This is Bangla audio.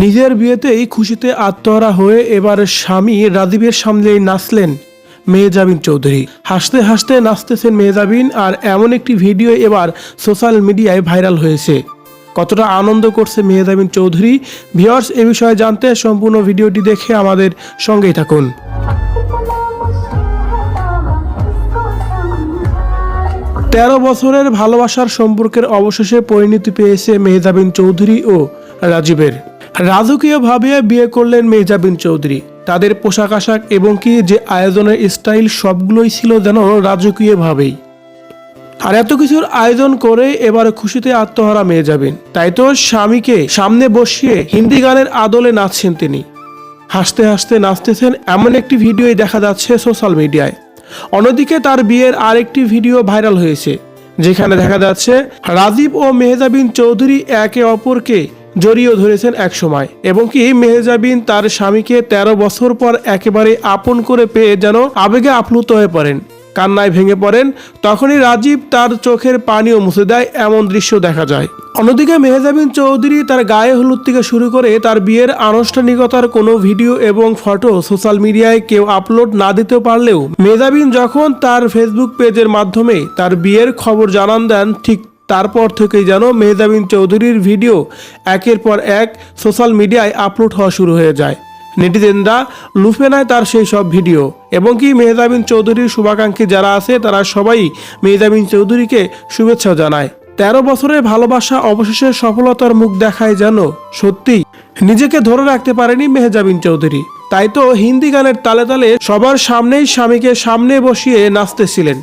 নিজের বিয়েতেই খুশিতে আত্মহারা হয়ে এবার স্বামী রাজীবের সামনেই নাচলেন মেহজাবিন চৌধুরী। হাসতে হাসতে নাচতেছেন মেহজাবিন আর এমন একটি ভিডিও এবার সোশ্যাল মিডিয়ায় ভাইরাল হয়েছে। কতটা আনন্দ করছে মেহজাবিন চৌধুরী। ভিওর্স এ বিষয়ে জানতে সম্পূর্ণ ভিডিওটি দেখে আমাদের সঙ্গেই থাকুন। তেরো বছরের ভালোবাসার সম্পর্কের অবশেষে পরিণতি পেয়েছে মেহজাবিন চৌধুরী ও রাজীবের। রাজকীয়ভাবে বিয়ে করলেন মেহজাবিন চৌধুরী। তাদের পোশাক আশাক এবং কি যে আয়োজনের স্টাইল সবগুলোই ছিল যেন রাজকীয়ভাবেই। আর এত কিছুর আয়োজন করে এবার খুশিতে আত্মহারা মেয়ে যাবেন তাই তো স্বামীকে সামনে বসিয়ে হিন্দি গানের আদলে নাচছেন তিনি। হাসতে হাসতে নাচতেছেন এমন একটি ভিডিওই দেখা যাচ্ছে সোশ্যাল মিডিয়ায়। অন্যদিকে তার বিয়ের আরেকটি ভিডিও ভাইরাল হয়েছে, যেখানে দেখা যাচ্ছে রাজীব ও মেহজাবিন চৌধুরী একে অপরকে জড়িয়ে ধরেছেন এক সময়। এবং কি মেহজাবিন তার স্বামীকে ১৩ বছর পর একেবারে আপন করে পেয়ে যেন আবেগে আপ্লুত হয়ে পড়েন। কান্নায় ভেঙে পড়েন, তখনই রাজীব তার চোখের পানিও মুছে দেয় এমন দৃশ্য দেখা যায়। অন্যদিকে মেহজাবিন চৌধুরী তার গায়ে হলুদ থেকে শুরু করে তার বিয়ের আনুষ্ঠানিকতার কোনো ভিডিও এবং ফটো সোশ্যাল মিডিয়ায় কেউ আপলোড না দিতে পারলেও মেহজাবিন যখন তার ফেসবুক পেজের মাধ্যমে তার বিয়ের খবর জানান দেন, ঠিক তারপর থেকেই যেন মেহজাবিন চৌধুরীর ভিডিও একের পর এক সোশ্যাল মিডিয়ায় আপলোড হওয়া শুরু হয়ে যায়। নেটিজেনরা লুফে নেয় তার সেই সব ভিডিও। এবং কি মেহজাবিন চৌধুরীর শুভাকাঙ্ক্ষী যারা আছে, তারা সবাই মেহজাবিন চৌধুরীকে শুভেচ্ছা জানায়। তেরো বছরের ভালোবাসা অবশেষে সফলতার মুখ দেখায় যেন সত্যি। নিজেকে ধরে রাখতে পারেনি মেহজাবিন চৌধুরী। তাই তো হিন্দি গানের তালে তালে সবার সামনেই স্বামীকে সামনে বসিয়ে নাচতেছিলেন।